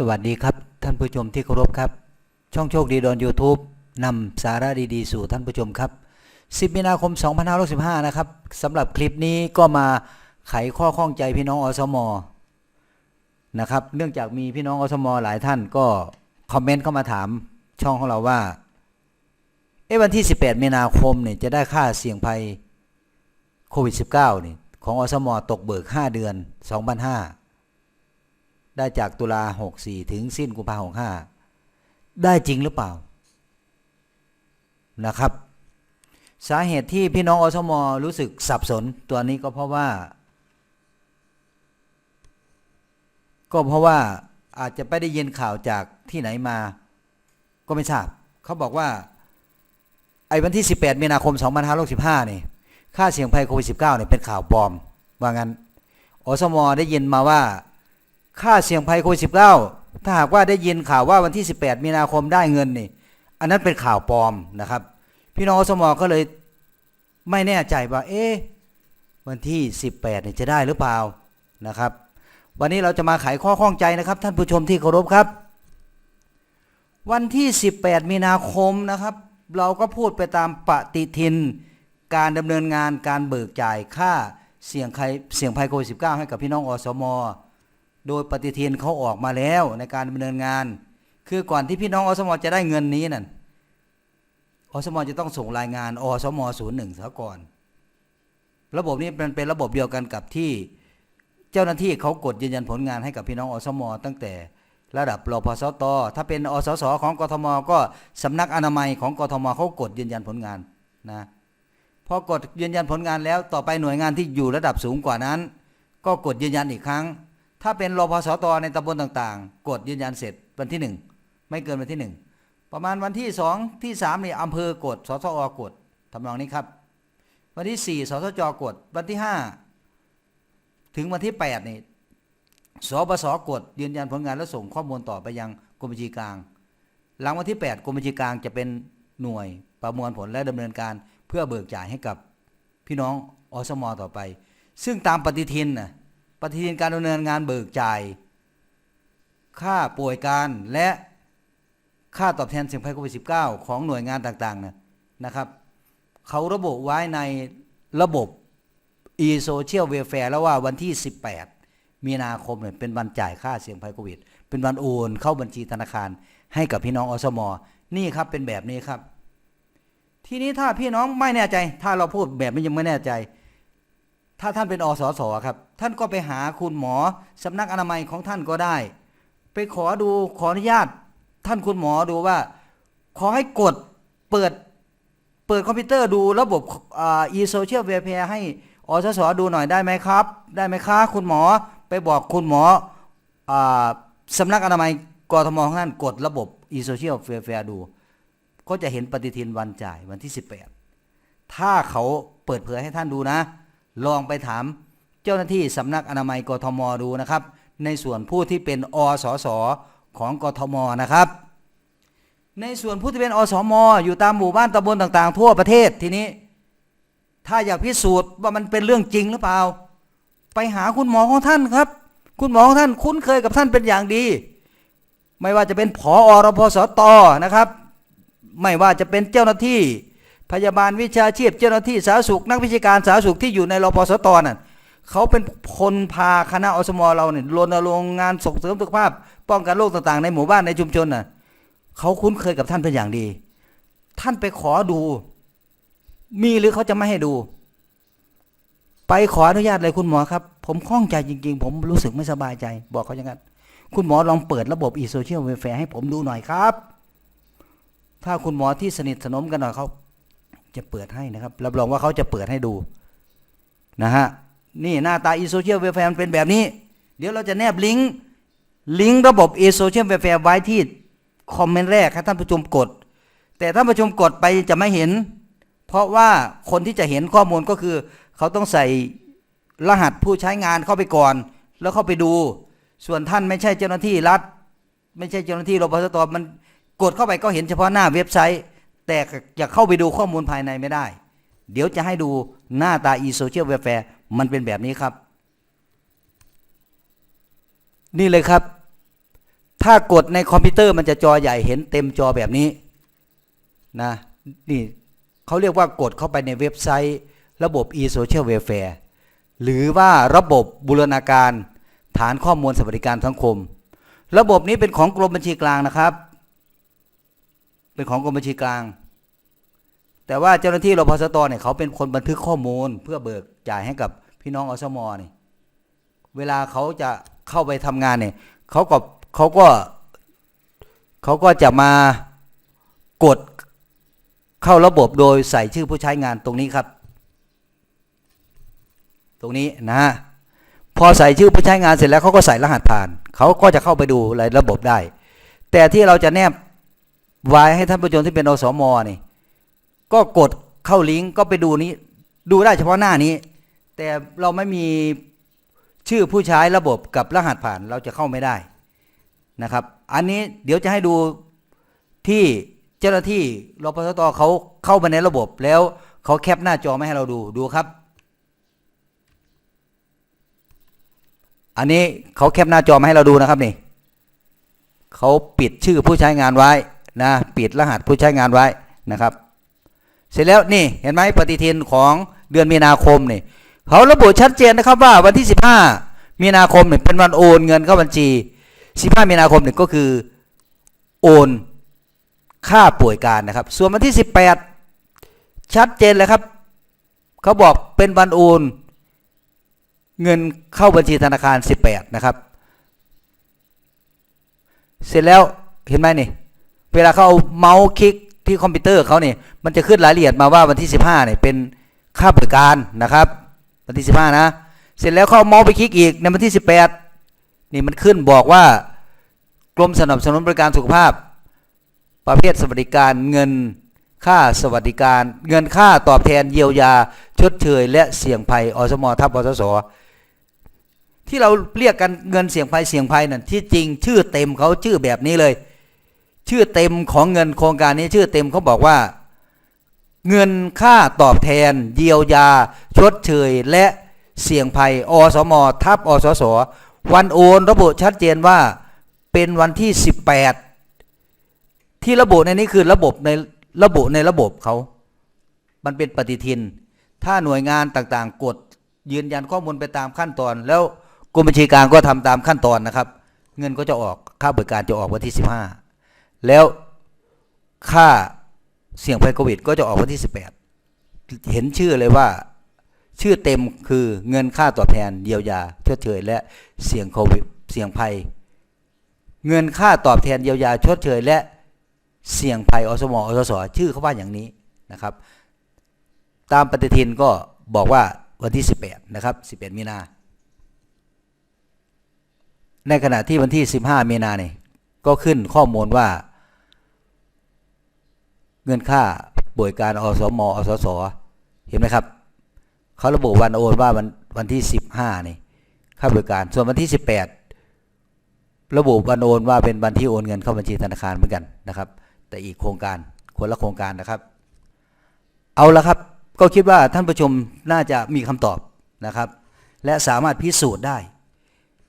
สวัสดีครับ ท่านผู้ชมที่เคารพครับ ช่องโชคดีดอน YouTube นำสาระดีๆ สู่ท่านผู้ชมครับ 10 มีนาคม 2565 นะครับสำหรับคลิปนี้ก็มาไขข้อข้องใจพี่น้องอสมนะครับ เนื่องจากมีพี่น้องอสมหลายท่านก็ คอมเมนต์เข้ามาถามช่องของเราว่า เอ๊ะวันที่ 18 มีนาคมเนี่ยจะได้ค่าเสี่ยงภัยโควิด -19 นี่ของอสมตกเบิก 5 เดือน 2,500 ได้จากตุลา64ถึงสิ้นกุมภา65ได้จริงหรือเปล่านะครับ สาเหตุที่พี่น้องอสมรู้สึกสับสนตัวนี้ก็เพราะว่า ก็เพราะว่าอาจจะไปได้ยินข่าวจากที่ไหนมา ก็ไม่ทราบ เขาบอกว่า ไอ้วันที่ 18 มีนาคม 2565นี่ค่าเสี่ยงภัยโควิด -19 เนี่ยเป็นข่าวปลอม ว่างั้นอสมได้ยินมาว่า ค่าเสี่ยงภัยโควิด -19 ถ้าหากว่าได้ยินข่าวว่าวันที่ 18 มีนาคมได้เงินนี่อันนั้นเป็นข่าวปลอมนะครับ พี่น้องอสมก็เลยไม่แน่ใจว่า เอ๊ะวันที่ 18เนี่ยจะได้หรือเปล่านะครับ วันนี้เราจะมาไขข้อข้องใจนะครับ ท่านผู้ชมที่เคารพครับ วันที่ 18 มีนาคมนะครับ เราก็พูดไปตามปฏิทิน การดำเนินงานการเบิกจ่ายค่าเสี่ยงภัยเสี่ยงภัยโควิด -19 ให้กับพี่น้องอสม โดยปฏิทินเขาออกมาแล้วในการดำเนินงาน คือก่อนที่พี่น้องอสมจะได้เงินนี้นั่นอสมจะต้องส่งรายงานอสมศูนย์หนึ่งซะก่อน ระบบนี้มันเป็นระบบเดียวกันกับที่เจ้าหน้าที่เขากดยืนยันผลงานให้กับพี่น้องอสมตั้งแต่ระดับรพสต ถ้าเป็นอสสของกทม ก็สำนักอนามัยของกทมเขากดยืนยันผลงานนะพอกดยืนยันผลงานแล้วต่อไปหน่วยงานที่อยู่ระดับสูงกว่านั้น ก็กดยืนยันอีกครั้ง ถ้าเป็นรพสตในตำบลต่างๆ กดยืนยันเสร็จวันที่หนึ่งไม่เกินวันที่หนึ่งประมาณวันที่สองที่สามนี่อำเภอกดสสอกดทำนองนี้ครับ วันที่สี่สสจกดวันที่ห้าถึงวันที่แปดนี่สบสกดยืนยันผลงานแล้วส่งข้อมูลต่อไปยังกรมบัญชีกลาง หลังวันที่ 8กรมบัญชีกลางจะเป็นหน่วยประมวลผลและดำเนินการ เพื่อเบิกจ่ายให้กับพี่น้องอสมต่อไป ซึ่งตามปฏิทินน่ะ ฏิทินการดำเนินงานเบิกจ่าย ค่าป่วยการและค่าตอบแทนเสี่ยงภัยโควิด -19 ของหน่วยงานต่างๆนะนะครับเขาระบุไว้ในระบบ e-social welfare แล้วว่าวันที่ 18 มีนาคมเนี่ยเป็นวันจ่ายค่าเสี่ยงภัยโควิด เป็นวันโอนเข้าบัญชีธนาคาร ให้กับพี่น้องอสมอนี่ครับเป็นแบบนี้ครับ ทีนี้ถ้าพี่น้องไม่แน่ใจ ถ้าเราพูดแบบนี้ยังไม่แน่ใจ ถ้าท่านเป็นอสสครับ ท่านก็ไปหาคุณหมอสำนักอนามัยของท่านก็ได้ ไปขอดูขออนุญาต ท่านคุณหมอดูว่า ขอให้กดเปิดเปิดคอมพิวเตอร์ดูระบบอ่า e-social welfare ให้อสสดูหน่อยได้ไหมครับ ได้ไหมคะคุณหมอไปบอกคุณหมออสำนักอนามัยกทมของท่านกดระบบ e-social welfare ดู ก็จะเห็นปฏิทินวันจ่ายวันที่ 18 ถ้าเขาเปิดเผยให้ท่านดูนะ ลองไปถามเจ้าหน้าที่สำนักอนามัยกทมดูนะครับ ในส่วนผู้ที่เป็นอสสของกทมนะครับ ในส่วนผู้ที่เป็นอสมอยู่ตามหมู่บ้านตำบลต่าง ๆ ทั่วประเทศทีนี้ ถ้าอยากพิสูจน์ว่ามันเป็นเรื่องจริงหรือเปล่า ไปหาคุณหมอของท่านครับ คุณหมอของท่านคุ้นเคยกับท่านเป็นอย่างดี ไม่ว่าจะเป็นผอรพสตนะครับ ไม่ว่าจะเป็นเจ้าหน้าที่ พยาบาลวิชาชีพเจ้าหน้าที่สาธารณสุข นักวิชาการสาธารณสุขที่อยู่ในรพสตนั่นเขาเป็นคนพาคณะอสมเราเนี่ยรณรงค์งานส่งเสริมสุขภาพ ป้องกันโรคต่างๆ ในหมู่บ้านในชุมชนน่ะเขาคุ้นเคยกับท่านเป็นอย่างดี ท่านไปขอดู มีหรือเขาจะไม่ให้ดู ไปขออนุญาตเลยคุณหมอครับ ผมข้องใจจริง ๆ ผมรู้สึกไม่สบายใจ บอกเขาอย่างนั้นคุณหมอลองเปิดระบบ e-social welfare ให้ผมดูหน่อยครับ ถ้าคุณหมอที่สนิทสนมกันหน่อยเขา จะเปิดให้นะครับ รับรองว่าเขาจะเปิดให้ดูนะฮะนี่หน้าตา e-social welfare มันเป็นแบบนี้ เดี๋ยวเราจะแนบลิงก์ลิงก์ระบบ e-social welfare ไว้ที่คอมเมนต์แรกครับท่านผู้ชมกด แต่ท่านผู้ชมกดไปจะไม่เห็น เพราะว่าคนที่จะเห็นข้อมูลก็คือ เขาต้องใส่รหัสผู้ใช้งานเข้าไปก่อน แล้วเข้าไปดู ส่วนท่านไม่ใช่เจ้าหน้าที่รัฐ ไม่ใช่เจ้าหน้าที่รพสตมันกดเข้าไปก็เห็นเฉพาะหน้าเว็บไซต์ แต่จะเข้าไปดูข้อมูลภายในไม่ได้ เดี๋ยวจะให้ดูหน้าตา e-social welfare มันเป็นแบบนี้ครับ นี่เลยครับ ถ้ากดในคอมพิวเตอร์มันจะจอใหญ่เห็นเต็มจอแบบนี้นะนี่เขาเรียกว่ากดเข้าไปในเว็บไซต์ ระบบ e-social welfare หรือว่าระบบบูรณาการฐานข้อมูลสวัสดิการสังคม ระบบนี้เป็นของกรมบัญชีกลางนะครับ เป็นของกรมบัญชีกลาง แต่ว่าเจ้าหน้าที่รพสตเนี่ยเขาเป็นคนบันทึกข้อมูล เพื่อเบิกจ่ายให้กับพี่น้องอสมอนี่เวลาเขาจะเข้าไปทำงานเนี่ยเขาก็เขาก็เขาก็จะมากดเข้าระบบโดยใส่ชื่อผู้ใช้งานตรงนี้ครับ ตรงนี้นะฮะพอใส่ชื่อผู้ใช้งานเสร็จแล้วเขาก็ใส่รหัสผ่าน เขาก็จะเข้าไปดูรายระบบได้ แต่ที่เราจะแนบ ไว้ให้ท่านผู้ชมที่เป็นอสมนี่ก็กดเข้าลิงก์ก็ไปดูนี้ ดูได้เฉพาะหน้านี้ แต่เราไม่มีชื่อผู้ใช้ระบบกับรหัสผ่านเราจะเข้าไม่ได้นะครับ อันนี้เดี๋ยวจะให้ดูที่เจ้าหน้าที่รพสตเขาเข้าไปในระบบแล้วเขาแคปหน้าจอไม่ให้เราดูดูครับ อันนี้เขาแคปหน้าจอมาให้เราดูนะครับนี่เขาปิดชื่อผู้ใช้งานไว้ นะปิดรหัสผู้ใช้งานไว้นะครับ เสร็จแล้วนี่เห็นไหมปฏิทินของเดือนมีนาคมนี่เขาระบุชัดเจนนะครับว่าวันที่ 15 มีนาคมเนี่ยเป็นวันโอนเงินเข้าบัญชี 15 มีนาคมเนี่ยก็คือโอนค่าป่วยการนะครับ ส่วนวันที่ 18 ชัดเจนเลยครับเขาบอกเป็นวันโอนเงินเข้าบัญชีธนาคาร 18 นะครับ เสร็จแล้วเห็นไหมนี่ เวลาเขาเอาเมาส์คลิกที่คอมพิวเตอร์เขาเนี่ยมันจะขึ้นรายละเอียดมาว่าวันที่ 15เนี่ยเป็นค่าบริการนะครับ วันที่ 15 นะ เสร็จแล้วเขาเอาเมาส์ไปคลิกอีกในวันที่ 18 นี่มันขึ้นบอกว่ากรมสนับสนุนบริการสุขภาพ ประเภทสวัสดิการเงินค่าสวัสดิการ เงินค่าตอบแทนเยียวยา ชดเชย และเสี่ยงภัยอสมทับอสสที่เราเรียกกันเงินเสี่ยงภัยเสี่ยงภัยนั่นที่จริงชื่อเต็มเขาชื่อแบบนี้เลย ชื่อเต็มของเงินโครงการนี้ชื่อเต็มเขาบอกว่า เงินค่าตอบแทน เยียวยา ชดเชย และเสี่ยงภัย อสม ทับอสส วันโอนระบุชัดเจนว่าเป็นวันที่ 18 ที่ระบุในนี้คือระบบในระบุในระบบเขา มันเป็นปฏิทิน ถ้าหน่วยงานต่างๆ กดยืนยันข้อมูลไปตามขั้นตอน แล้วกรมบัญชีกลางก็ทำตามขั้นตอนนะครับ เงินก็จะออกค่าบริการจะออกวันที่ 15 แล้วค่าเสี่ยงภัยโควิด ก็จะออกวันที่ 18 เห็นชื่อเลยว่าชื่อเต็มคือเงินค่าตอบแทนเยียวยาชดเชยและเสี่ยงโควิดเสี่ยงภัย เงินค่าตอบแทนเยียวยาชดเชยและเสี่ยงภัยอสมอสสชื่อเขาว่าอย่างนี้นะครับ ตามปฏิทินก็บอกว่าวันที่ 18 นะครับ 11 มีนา ในขณะที่วันที่ 15 มีนาเนี่ยก็ขึ้นข้อมูลว่า เงินค่าบริการอสมอสสเห็นไหมครับเขาระบุวันโอนว่าวันวันที่15นี่ค่าบริการส่วนวันที่18ระบุวันโอนว่าเป็นวันที่โอนเงินเข้าบัญชีธนาคารเหมือนกันนะครับ แต่อีกโครงการคนละโครงการนะครับ เอาละครับก็คิดว่าท่านผู้ชมน่าจะมีคำตอบนะครับ และสามารถพิสูจน์ได้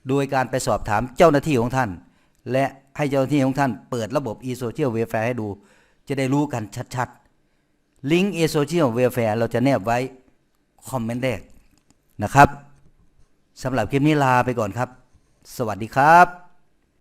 โดยการไปสอบถามเจ้าหน้าที่ของท่าน และให้เจ้าหน้าที่ของท่านเปิดระบบ e-social welfare ให้ดู จะได้รู้กันชัดๆ ลิงก์เอโซเชียลเวลแฟร์เราจะแนบไว้คอมเมนต์แรกนะครับสำหรับคลิปนี้ลาไปก่อนครับ สวัสดีครับ